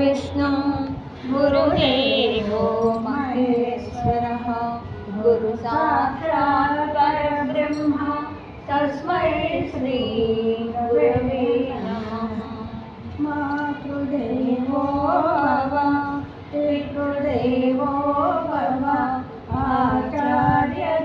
गुरुर्विष्णु गुरुदेवो महेश्वरः गुरु साक्षात् परब्रह्म तस्मै श्री गुरवे नमः मातृदेवो भव पितृदेवो भव आचार्यदेवो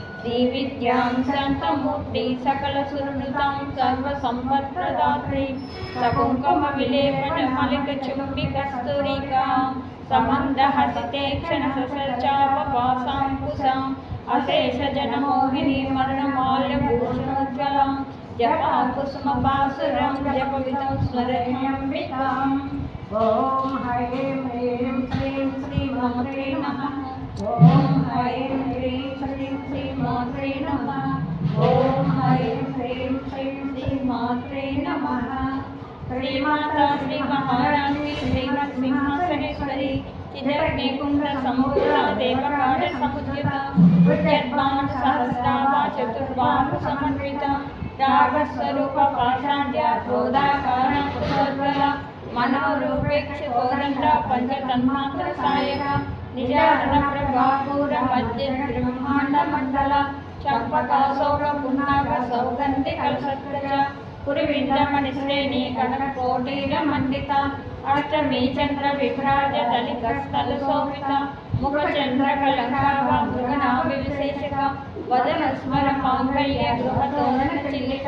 श्रीविद्यां शान्तमूर्ति सकलसुरनुतां सर्वसम्पत्प्रदात्री सकुङ्कुमविलेपनमलिकचुम्बिकस्तुरिकां समन्दहसिते क्षणससचापवासां कुसाम् अशेषजनमोहिनी मरणमाल्यभूषणोज्ज्वलां जपा कुसुमपासुरां जपविदं स्मरण्यम्बिकाम् ॐ ह्रीं ह्रीं श्रीं श्रीमात्रे नमः। ఓం ఐం హ్రీం శ్రీం శ్రీ మాత్రే నమ ఓం ఐం హ్రీం శ్రీం శ్రీ మాత్రే నమ శ్రీమాతా శ్రీ మహారాణి శ్రీమత్ మనోరూపేక్ష పంచతన్మాత్ర సాయక నిజాన ప్రభాపూర మధ్య పున్నాగ సౌగంధి కలసత్ర కురివిందమణి శ్రేణి గణన కోటీల మండిత అష్టమీ చంద్ర విభ్రాజ దళిత స్థల శోభిత ముఖ చంద్ర వదన స్మర మాంగళ్య గృహతోరణ చిల్లిక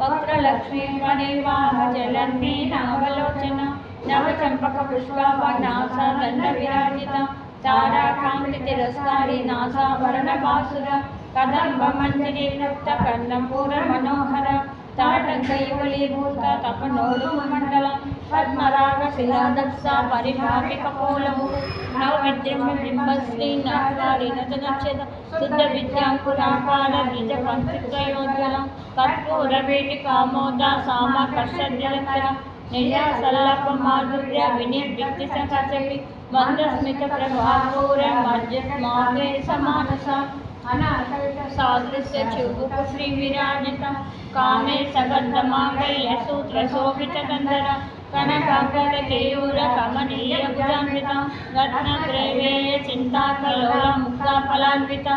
వక్రలక్ష్మీ వనేవాహ జలన్నీ నావలోచన నవ చంపక పుష్పాభ నాస దండ విరాజిత मध्यस्माके समानसा सादृश्य चुबुक श्रीविराजित कामे सगन्धमाकल्य सूत्रशोभितकन्धर कनकाकर केयूर कमनीय भुजान्वित रत्नद्रव्येय चिन्ताकलोल मुक्ताफलान्वित కామేశ్వర ప్రేమ రత్నమణి ప్రతిపనస్తని నాభ్యాలవాల రోమాలి యథ పలపు చెద్దయి లక్ష రోమాల తాదారత సమున్నయ మధ్యమ సన భారతన్మధ్య పట్టబంధ బలిత్రయ అరుణారుణ కౌసంబ వస్త్ర భాస తటి తటి రత్న కింకిణీకరమ్య రసనాదామభూషిత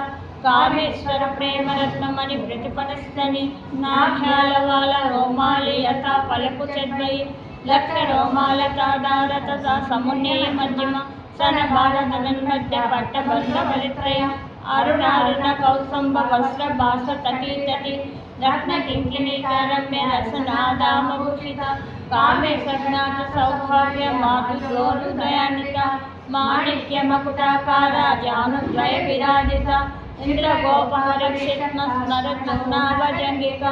కామేశ్వరనాథ సౌభాగ్య రోమాలి మాణిక్య మకుటాకార జానుద్వయ लक्षरोमालतादारतस समुन्ने मध्यम सनभारतन्मध्य पट्टभद्रबलित्रय अरुणारुण कौसम्ब वस्त्रभास तटी तटी रत्नकिङ्किणीकारम्य रसनादामभूषित कामे सघ्नाथ सौभाग्य मातुर्दयान्वित माणिक्यमकुटाकार जानुद्वय विराजित इन्द्रगोपहरक्षित्म स्मरद्युम्नावजङ्गिका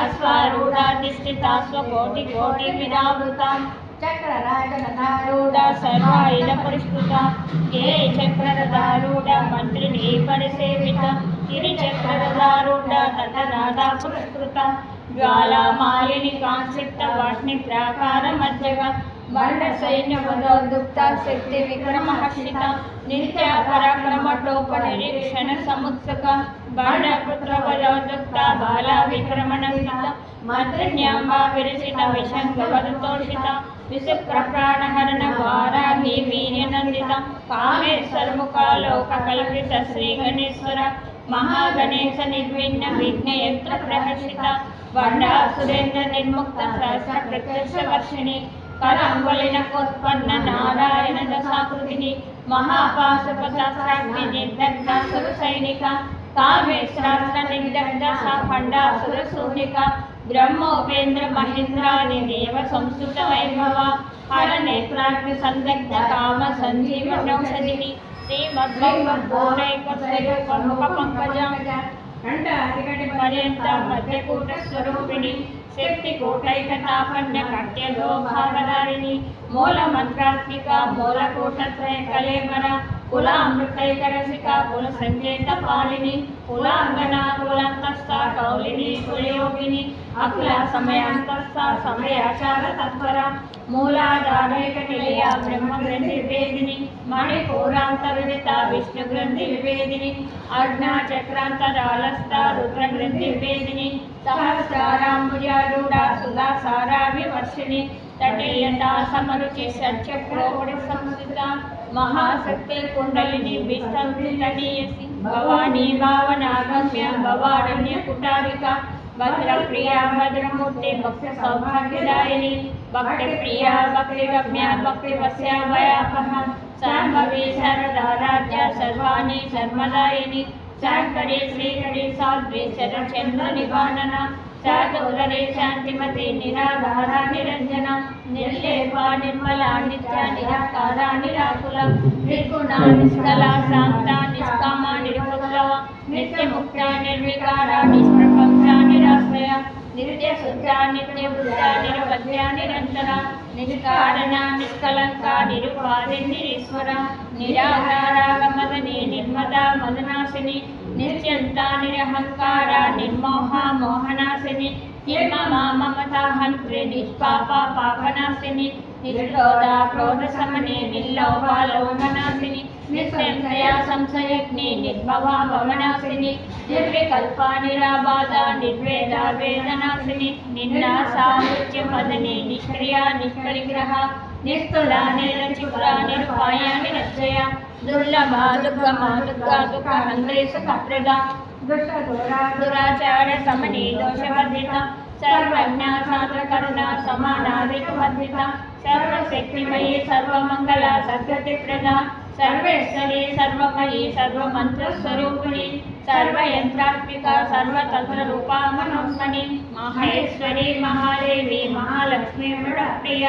అశ్వారూఢాధిష్ఠిత స్వకోటి కోటి విరావృత చక్రరాజనారూఢ సర్వాయుధ పరిష్కృత ఏ చక్రరథారూఢ మంత్రిని పరిసేవిత గిరి చక్రరథారూఢ తటనాథ పురస్కృత జ్వాలామాలిని కాంక్షిప్త వాష్ని ప్రాకార మధ్యగా వర్ణ సైన్య శక్తి విక్రమహర్షిత నిత్య పరాక్రమ టోప నిరీక్షణ సముత్సక బండ పుత్ర వయోదుక్త బాల విరచిత విశంగవదతోషిత విశుక్ర వారాహి వీర్యనందిత కామేశ్వర ముఖ లోక మహాగణేశ నిర్విఘ్న విఘ్నయంత్ర ప్రహర్షిత వర్ణ సురేంద్ర నిర్ముక్త సహస్ర ప్రత్యక్ష వర్షిణి నారాయణ దశాకృతిని మహాపాశుపశాస్త్రాగ్ని నిర్దగ్ధ సుర సైనిక కామేశ్వరాస్త్ర నిర్దగ్ధ సాఖండాసుర శూన్యక బ్రహ్మోపేంద్ర మహేంద్రాని దేవ సంస్కృత వైభవ హర నేత్రాగ్ని సందగ్ధ కామ సంజీవనౌషధిని శ్రీమద్భగవద్గోరైక స్వరూపముఖ పంకజం కంఠ అతికటి కుల మధ్యకూట స్వరూపిణి కుల సంకేత పాలిని కులాంగన కులంతస్థ కౌలిని కులయోగిని అకుల సమయాంతస్థ సమయాచార తత్పర మూలాధారైక నిలయ బ్రహ్మ గ్రంథి వివేదిని మణిపూరాంతరుదిత విష్ణు గ్రంథి వివేదిని అర్ణ చక్రాంతరాలస్థ రుద్ర గ్రంథి వివేదిని సహస్రారాంబుజారూఢ సుధాసారా వివర్షిణి తటీయత సమరుచి సత్య సంస్థిత మహాశక్తి महाशक्ति कुंडलिनी विष्णुतनीयसी भवानी भावनागम्य भवारण्य कुटारिका भद्रप्रिया भद्रमूर्ति भक्त सौभाग्यदायिनी भक्त प्रिया भक्तिगम्या भक्तिवस्या वयापः सर्वधाराध्या सर्वाणी सर्वदायिनी शाकरी श्रीकरी साध्वी शरचंद्र నివానన శాంతిమతి నిరాధార నిరంజన నిర్లేప నిర్మల నిత్య నిరాకార నిరాకుల నిర్గుణ నిష్కల శాంత నిష్కామ నిరుపద్రవ నిత్యముక్త నిర్వికార నిష్ప్రపంచ నిరాశ్రయ నిత్య శుద్ధ నిత్య బుద్ధ నిరవధ్య నిరంతర నిష్కారణ నిష్కలంక నిరుపాధి నిరీశ్వర నిరాధారాగమదని నిర్మద మదనాశిని निर्जंता निरहंकारा निर्मोहा, मोहनाशिनी निर्ममा ममताहन्त्रे निष्पापा, पापनाशिनी, निर्लोदा, क्रोधशमने, निर्लोभा लोमनाशिनी निस्संशया संशयज्ञे निर्भवा भवनाशिनी निर्विकल्पा, निराबाधा, निर्वेदा, वेदनाशिनी निर्नासा मृत्युपदने निष्क्रिया, निष्परिग्रहा నిస్తుల నిరచిపుర నిరుపాయ నిరచయ దుర్లభ దుర్గమ దుర్గా దుఃఖ హంత్రి సుఖప్రద దుష్ట దురాచార సమని దోషవర్ధిత సర్వజ్ఞ సాత్రకరుణ సమానాధికవర్ధిత సర్వశక్తిమయీ సర్వమంగళ సర్వేశ్వరి సర్వమయీ సర్వయంత్రాత్మిక సర్వతంత్ర రూపా మహేశ్వరి మహాదేవి మహాలక్ష్మి మృడప్రియ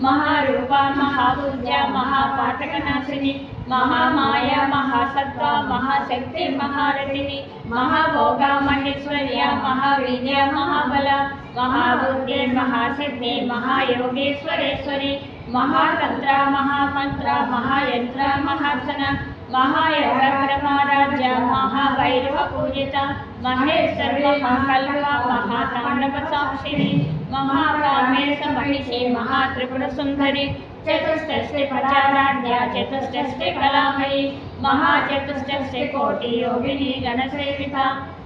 महारूप, महापूज्य, महापाठकनाशिनी, महामाया, महासत्ता, महाशक्ति महारथिनी महाभोग, महेश्वर्या महावीर महाबला, महाबुद्धि, महासिद्धि, महायोगेश्वरेश्वरी महातंत्र महामंत्र महायंत्र महासना మహాయోగ పరమారాధ్య మహాభైరవ పూజిత మహేశ్వర మహాకల్ప మహాతాండవ సాక్షిని మహాకామేశ మహిషి మహాత్రిపుర సుందరి చతుష్టష్టి ప్రచారాధ్య చతుష్టష్టి కళామయి మహాచతుష్టష్టి కోటి యోగిని గణసేవిత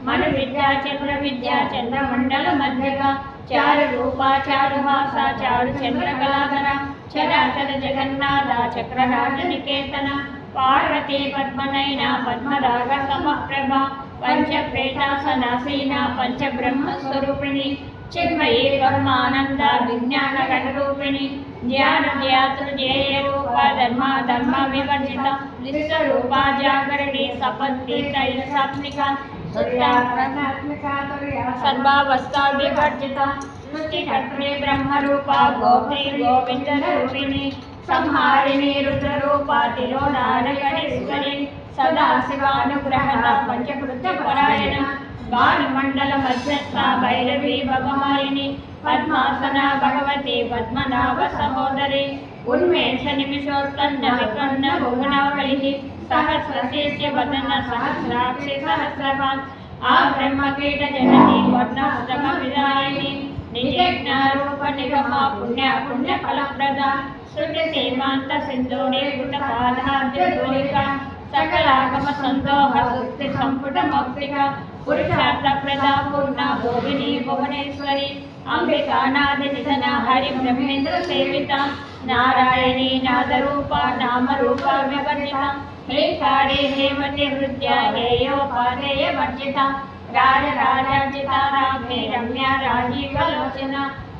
మన విద్యా చంద్ర విద్యా పార్వతీ పద్మనైన పద్మరాగ సమప్రభ పంచప్రేతాసనాసీన పంచబ్రహ్మ స్వరూపిణి చిన్మయీ పరమానంద విజ్ఞాన గణరూపిణి జ్ఞాన జ్ఞాతృ రూప ధర్మ ధర్మ వివర్జిత నిత్య జాగరణి సపత్తి తైలసాత్మిక సర్వావస్థా వివర్జిత సృష్టికర్త్రి బ్రహ్మరూప గోపి గోవింద రూపిణి సంహారిణి రుద్రరూపాతిలో తిరోడానకరీశ్వరి సదాశివానుగ్రహణ పంచకృత పరాయణ బాలమండల మధ్యస్థ భైరవి భగవారిణి పద్మాసన భగవతి పద్మనాభ సహోదరి ఉన్మేష నిమిషోత్పన్న విపన్న భువనావళి సహస్రశేష్య వదన సహస్రాక్షి సహస్రవాన్ ఆ బ్రహ్మకీట జనని వర్ణస్తమ విదాయిని నిజజ్ఞారూప నిగమ పుణ్య పుణ్య ఫలప్రద शुक्लसीमान्तसिन्धूरे कृतपादाब्जदूरिका सकलागमसन्तोहसुक्तिसम्पुटमौक्तिका पुरुषार्थप्रदा पूर्णा भुवनेश्वरी अम्बिकानादिनिधना हरिब्रह्मेन्द्रसेविता नारायणी नादरूपा नामरूपा विवर्जिता हे कारे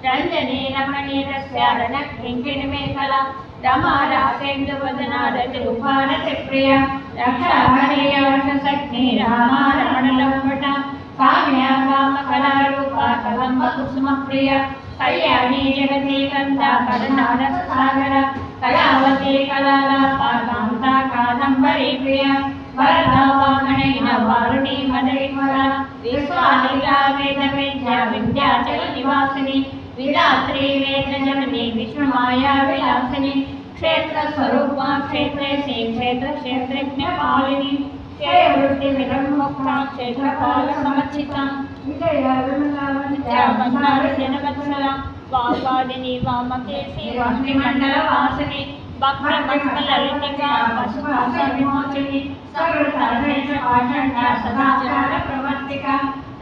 వివర్జిత హేకారే హేమతి మేఖల రమా రాసేందు వదన రతి ఉపారతి ప్రియ కామ్య కలంబ కళ్యాణి జగతి కంద కరుణారస సాగర కళావతి కళాలాప కాంత కాదంబరి ప్రియ వరద వామనైన వారుణి మదైవర విశ్వానిగా వేద విద్యాచల నివాసిని విధాత్రి వేద జనని విష్ణు మాయా విలాసిని క్షేత్ర స్వరూప క్షేత్రేశి క్షేత్ర క్షేత్రజ్ఞ పాలిని క్షేయ వృత్తి విరముక్త క్షేత్రపాల సమర్చిత విజయ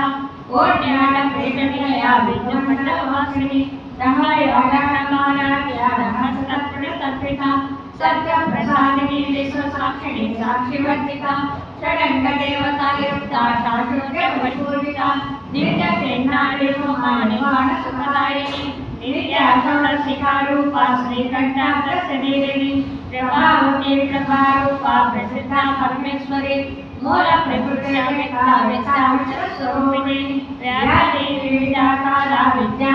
शरणं ओट्याटप्रेटनिलया विद्यमण्डवासिनि रहायोगानमानाद्यारहस्तप्रणतर्पिता सत्यप्रसादिनि विश्वसाक्षिणि साक्षिवर्तिका षडङ्गदेवतायुक्ता शाश्वत्यवशूलिता नित्यचिह्नानिर्महानिवाणसुखदायिनी కరుణే తాపసారాధ్య తను మధ్యాతమోపహ చిత్రూపిణి సాత్మానంద లఘీభూత బ్రహ్మధ్యాన విద్యా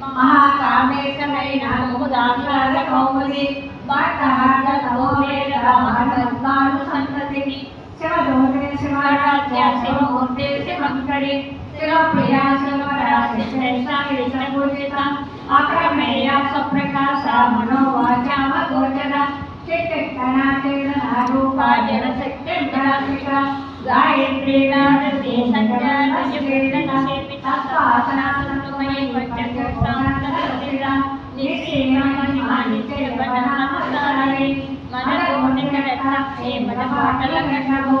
మహాకామేశమైన ముదాచార కౌముది వార్తాహార్దాను సంతతిని శివంకరి तेरा प्रयास सहसा गोचेता अप्रमेया सप्रकाशा, मनोवाचा गोचरा चित्तकणा तेन आरोपा जनशक्तिं गणात्मिका गायत्रीणानते सञ्जानसेविता आसनासनमये पञ्चकर्षान्तरक्रीडा निश्चयमानित्यवनामसारे मनोनिकरथा हे मनपाटलकषभो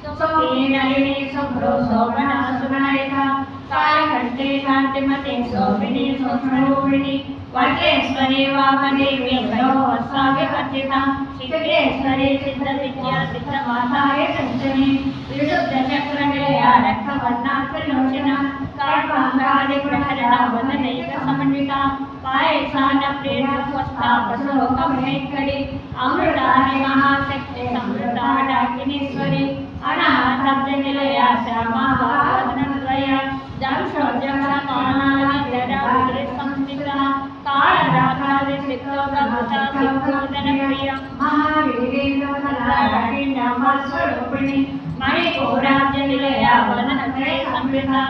स्वकीर्णलिने स्वभ्रो सौमना सुगणरेखा कालघण्टे कान्तिमते सौमिने सौष्णरूपिणि वर्गे स्वरे वामने व्यङ्गो अस्साव्यवर्तिता शिखरे स्वरे सिद्धविद्या सिद्धमासाय सञ्चने विशुद्धचक्रनिलया रक्तवर्णात्मलोचना सर्वाङ्गादिप्रहरा वदनैकसमन्विता पायसानप्रेरणस्वस्था वसुलोकमहेश्वरि अमृतानि महाशक्ति समृता डाकिनीश्वरी अनाहताब्दनिलया श्यामा वादनत्रया जारुषोद्यमरमाणादिग्रजाग्रेसंस्थितः कालराधादिसिद्धोदभुता सिद्धोदनप्रिया महावीरेन्द्रमस्वरूपिणि मणिकोराब्जनिलया वदनत्रय संवृता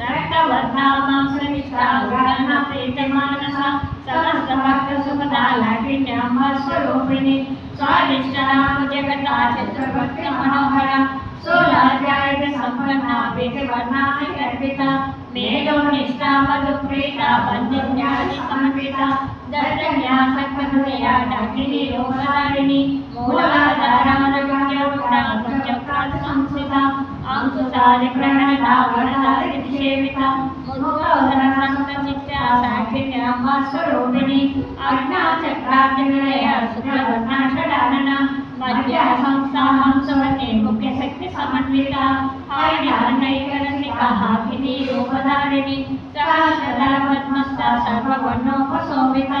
रक्तवर्णामाश्रमिष्ठा प्रीतमानसा सहस्रभक्तसुखदा लाठिन्याम्बस्वरूपिणी स्वादिष्टनां जगताचित्रभक्तमनोहरा सोलाभ्यायत सम्पन्ना वेदवर्णाय अर्पिता मेलो निष्ठा मधुप्रीता पञ्चन्यादि समर्पिता दर्शन्या सत्पदया डाकिनी योगधारिणी मूलाधारानगण्यगुणा संस्थिता अंकुशारिप्रहणतावरणताविक्षेपिता मुखोदनसन्तमित्या साक्षिण्यम्बास्वरूपिणि अग्नाचक्रार्तिनिलया शुक्रवर्णाषडानना मध्य संस्थाहं सुमते मुख्यशक्तिसमन्विता। आयानैकरन्निकाः भिति रूपधारिणि सहस्रदा पद्मस्ता सर्ववर्णोपसंविता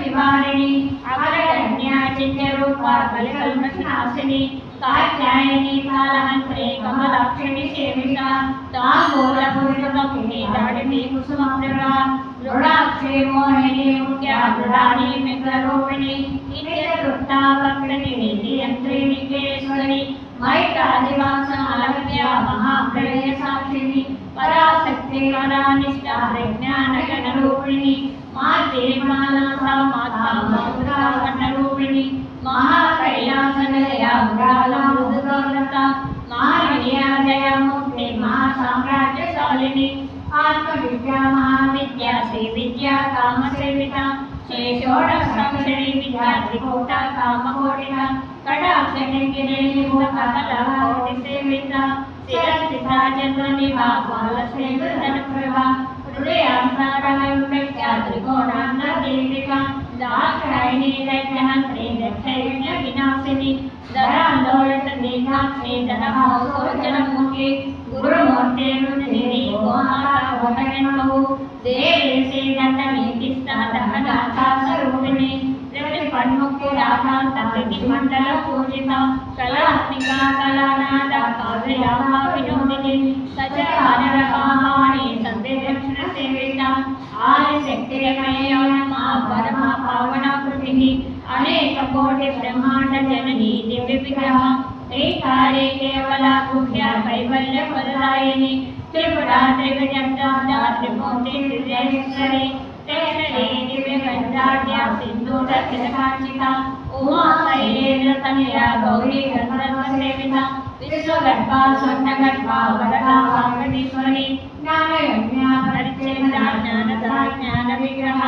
कल्पनाशिनी कात्यायनी कालहन्तरे कमलाक्षिणि सेविता तां गोलपूर्वकमुनि दाडिनी कुसुमप्रभा दृढाक्षे मोहिनी मुख्या दृढानि मित्ररूपिणी इत्यवृत्तावक्रणिणी नियन्त्री निकेश्वरी मैत्रादिवासमलभ्या महाप्रलयसाक्षिणि पराशक्तिपरानिष्ठा प्रज्ञानगणरूपिणी माते माला सा माता मधुरा वर्णरूपिणी महाकैलासनदयामुरालामुदुरोन्नता महाविद्याजयामुक्ति महासाम्राज्यशालिनी आत्मविद्या महाविद्या श्रीविद्या कामसेविता श्रीषोडशंसरी विद्याधिभूता कामकोटिना कटाक्षगिरिभूतकलहोटिसेविता शिरस्थिता चन्द्रनिभा बालसेवधनप्रभा हृदयान्तारविव्यात्रिकोणान्नदीपिका ಸಚ ಆನರ ಕಾಮಾಣಿ ಸಂದೇಶ ఆది శక్తి మా పరమ పావన కృతి అనేక కోటి బ్రహ్మాండ జనని దివ్య విగ్రహ శ్రీకారే కేవల గుహ్య కైవల్య పదదాయిని త్రిపుర త్రిగజబ్ద త్రిమూర్తి త్రిజయేశ్వరి తేజరి దివ్య గంధాఢ్య సింధూర తిలకాంచిత ఉమా శైలేంద్ర తనయ గౌరీ గంధర్వ సేవిత విశ్వగర్భ స్వర్ణగర్భ వరదా వాంగణీశ్వరి జ్ఞానయజ్ఞ జ్ఞాన విగ్రహ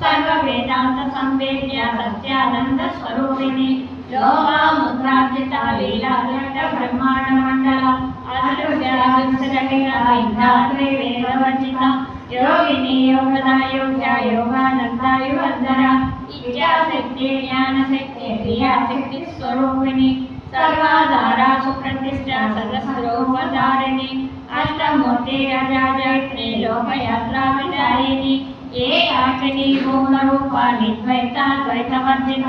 సర్వ వేదాంత సంవేద్య సత్యానంద స్వరూపిణి లోహా ముద్రార్జిత లీలాదండ బ్రహ్మాండ మండల అదృశ్య వేదవర్జిత యోగిని యోగదాయోగ్య యోగానందాయు అందర ఇచ్ఛాశక్తి జ్ఞానశక్తి క్రియాశక్తి స్వరూపిణి సర్వాధారా సుప్రతిష్ట సదస్రోపధారిణి అష్టమూర్తి రజాజైత్రి లోకయాత్రా విదాయిని ఏకాకిని పూర్ణరూప నిద్వైత ద్వైతవర్జిత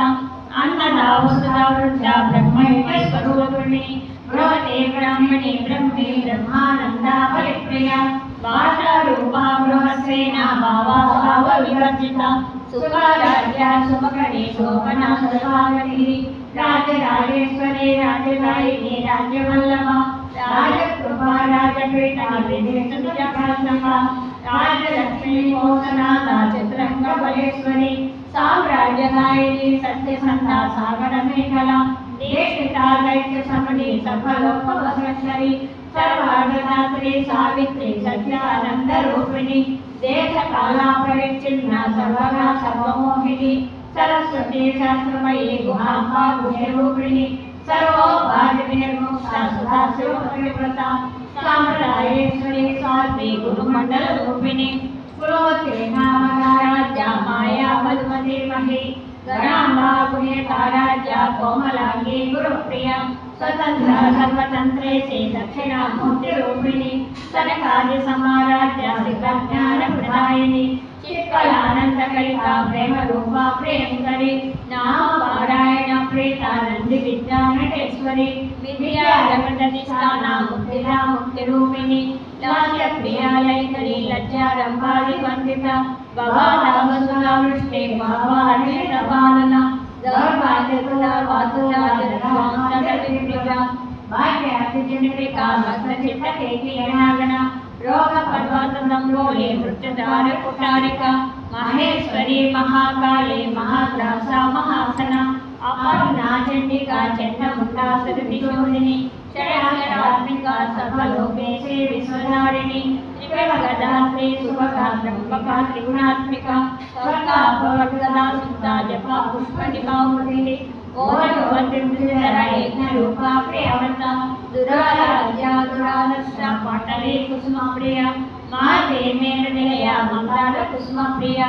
అన్నదా వసుదా వృద్ధ బ్రహ్మైక స్వరూపిణి బృహతే బ్రాహ్మణి బ్రహ్మే బ్రహ్మానంద పరిప్రియ భాషా రూపా బృహస్సేన భావా భావ వివర్జిత సుఖరాజ్య సుమకరి శోభనా సుధాగరి రాజరాజేశ్వరి రాజదాయిని రాజ్యవల్లభ రాజకృపా రాజపీఠ రాజలక్ష్మీ మోసనాథ చిత్రంగ బలేశ్వరి సామ్రాజ్యదాయిని సత్యసంధ సాగర మేఖల దేశిత దైత్య సర్వాగదాత్రి సావిత్రి సత్యానంద రూపిణి देशकालापरिच्छिन्ना सर्वदा सर्वमोहिनी सरस्वती शास्त्रमयी गुहाम्बा गुह्यरूपिणी सर्वोपाधिभिर्मुक्ता सदा शिवपतिव्रता साम्प्रदायेश्वरी स्वामी गुरुमण्डलरूपिणी कुलोत्रे नामकाराज्या माया मधुमती मही गणाम्बा गुह्यकाराज्या कोमलाङ्गी गुरुप्रिया గణాంబా పుణ్యతారాజ్య కోమలాంగి గురుప్రియ స్వతంత్ర సర్వతంత్రేసి దక్షిణామూర్తి రూపిణి సనకాది సమారాజ్య సిద్ధజ్ఞాన ప్రదాయిని చిత్కలానంద కలిక ప్రేమ రూప ప్రియంకరి నామ పారాయణ ప్రీతానంది విద్యా నటేశ్వరి విద్యా జగదధిష్టాన ముక్తిరా ముక్తి రూపిణి లాస్య ప్రియాలైకరి దౌర్భాగ్యకుల వాతుల చిత్త మృత్యుదార కుటారిక మహేశ్వరి మహాసన शरणागतात्मिका सर्वलोकेशे विश्वधारिणी त्रिकरगदात्रे सुभगा ब्रह्मका त्रिगुणात्मिका सर्गा भवद्गदा सुप्ता जपा पुष्पटिका मुरली ओरवतिर्धरा एकरूपा प्रियवर्ता दुराराध्या दुरालस्या पाटले कुसुमा प्रिया మా ప్రేమేణ నిలయ మంగళ కుసుమ ప్రియ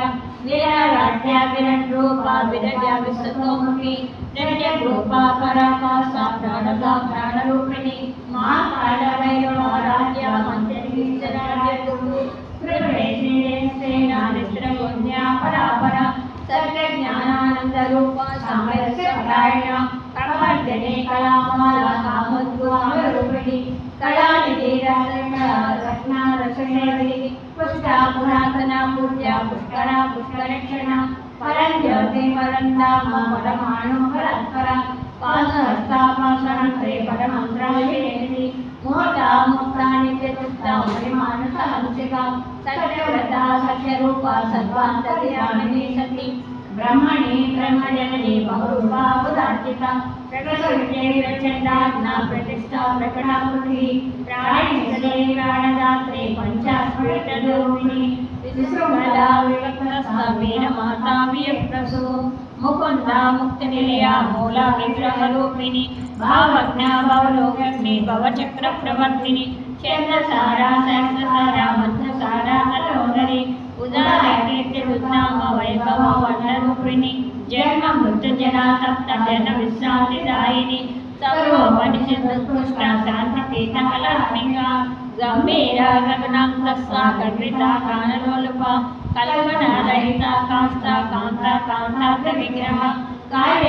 వీరారాధ్య విరణ్ రూప విరజ విశ్వతోముఖి నృత్య రూప పరాకాశ ప్రాణద ప్రాణరూపిణి మా కాళ భైరవారాధ్య మంత్రి రాజ్య గురు పరాపర సర్వ జ్ఞానానంద రూప సామరస్య పరాయణ ప్రవర్తనే కళామాల కామద్వామ రూపిణి ಕಲಾನಿಧಿ ರಾಜಣ್ಣ ರತ್ನ ರಕ್ಷಣೆ ಪುಷ್ಟ ಪುರಾತನ ಪೂಜ್ಯ ಪುಷ್ಕರ ಪುಷ್ಕರಕ್ಷಣ ಪರಂಜ್ಯೋತಿ ಪರಂಧಾಮ ಪರಮಾಣು ಪರಾತ್ಪರ ಪಾದಹಸ್ತ ಪಾಷಣಕರೆ ಪರಮಂತ್ರಾಜಿರೇಣಿ ಮುಹೂರ್ತ ಮುಕ್ತ ನಿತ್ಯದುಷ್ಟ ಪರಿಮಾನಸ ಹಂಸಿಕ ಸತ್ಯವ್ರತ ಸತ್ಯರೂಪ ಸರ್ವಾಂತರ್ಯಾಮಿನಿ ಸತಿ ಬ್ರಹ್ಮಣ ब्रह्मजननी बहुरूपा उदार्चिता प्रकृतविद्ये विरचण्डा ज्ञा प्रतिष्ठा प्रकटा पृथ्वी प्राणिसदे प्राणदात्रे पञ्चास्मृतदोमिनि विशृङ्खला विवक्तस्था वीण माता वियप्रसु मुकुन्दा मुक्तनिलया मूला विग्रहरूपिणि, भावज्ञा भवलोकग्नि भवचक्रप्रवर्तिनि, चन्द्रसारा सहस्रसारा मन्त्रसारा तलोदरि उदाहरीत्युद्धाम वैभववर्णरूपिणि। జన్మ మృత్యు జనా తప్త జన విశ్రాంతి దాయిని సర్వోపనిషత్కృష్ణ శాంతి పీఠ కళాత్మిక గంభీర గగనాంతస్స కానలోలుప కల్పన రహిత కాంత కాంతార్థ విగ్రహ కార్య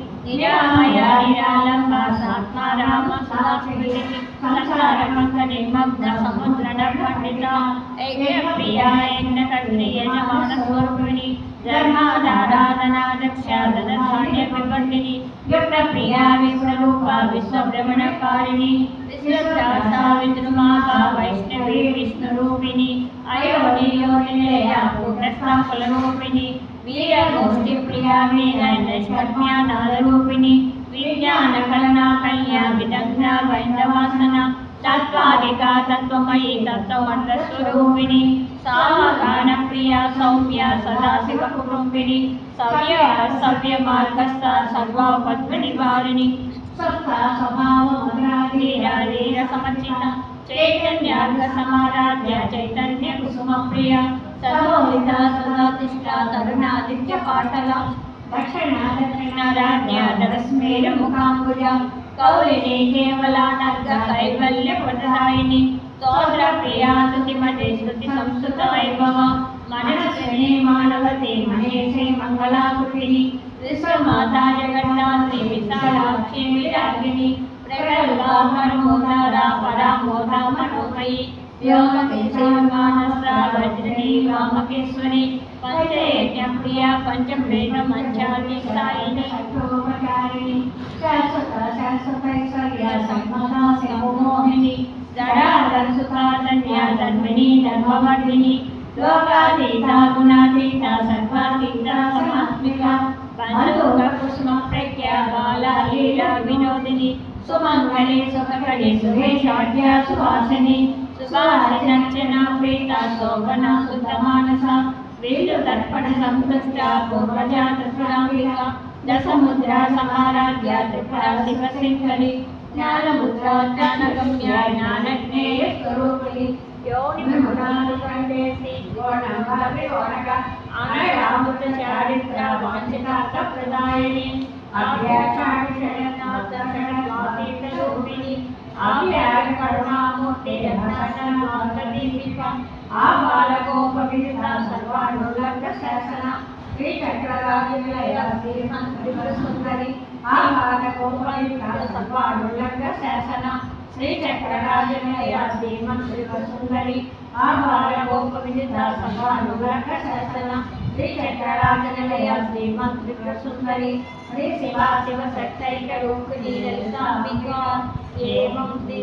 నిరామయ సాత్మారామ సదాశివి సంసార పండిత ప్రియ స్వరూపిణి ధర్మాధారాధనా దక్ష ప్రియ విశ్వరూప విశ్వభ్రమణకారిణి విశ్వదాస వైష్ణవి విష్ణురూపిణి అయోని పూర్ణస్థాకుల రూపిణి వీర గోష్ఠి ప్రియా వీర నైష్కర్మ్యానాద రూపిణి విజ్ఞాన కలనా కళ్యా విదగ్న వైందవాసన తత్వాదిక తత్వమయీ తత్వమంత స్వరూపిణి సావగాన ప్రియ సౌమ్య సదాశివ కుటుంబిని సవ్య సర్వోహిత సదాతిష్ట తరుణాదిత్య పాటల. దక్షిణ దక్షిణ ముఖాంబుజ. కౌలిని కైవల్య ప్రదాయిని స్తోత్ర సంస్కృత వైభవ. మనస్విని మంగళాకృతిని. జగన్నాథి విశాలాక్షి व्योमकेशामानसा वज्रणी कामकेश्वरी पञ्चयज्ञं प्रिया पञ्चमेधमञ्चानि सायिनी अठोपकारिणी शाश्वता शाश्वतैश्वर्या लोकातीता, गुणातीता, सर्वातीता, समात्मिका बालोककुसुम प्रज्ञा बाला लीला विनोदिनी, सुमङ्गले सुखकले सुखे शाढ्या सुवासिनी सुवाहरिरञ्जना प्रेता शोभना सुतमानसा वेणुदर्पणसंपृष्टा पूर्वजातसुराम्बिका दशमुद्रा समाराध्या त्रिपुरा शिवशङ्करी ज्ञानमुद्रा ज्ञानगम्या ज्ञानज्ञेयस्वरूपिणी योनिमुणानुकण्डेसि गोणभाविवोनग अनयामुद्रचारित्रा वाञ्छितार्थप्रदायिनी अभ्यासाक्षयनाथशरणमातीतरूपिणी యోని కరుణామూర్తి జనసనాథ దీపిక ఆ బాలగోప విదిత సర్వానులక శాసన. శ్రీ చక్రరాజులయ శ్రీమంత్రి సుందరి ఆ బాలగోప విదిత సర్వానులక శాసన. శ్రీ చక్రరాజనయ శ్రీమంత్రిక సుందరి ఆహార గోప వినిత సభానుగ్రహ శాసన. శ్రీ సుందరి శ్రీ శివ శివ ఏముంది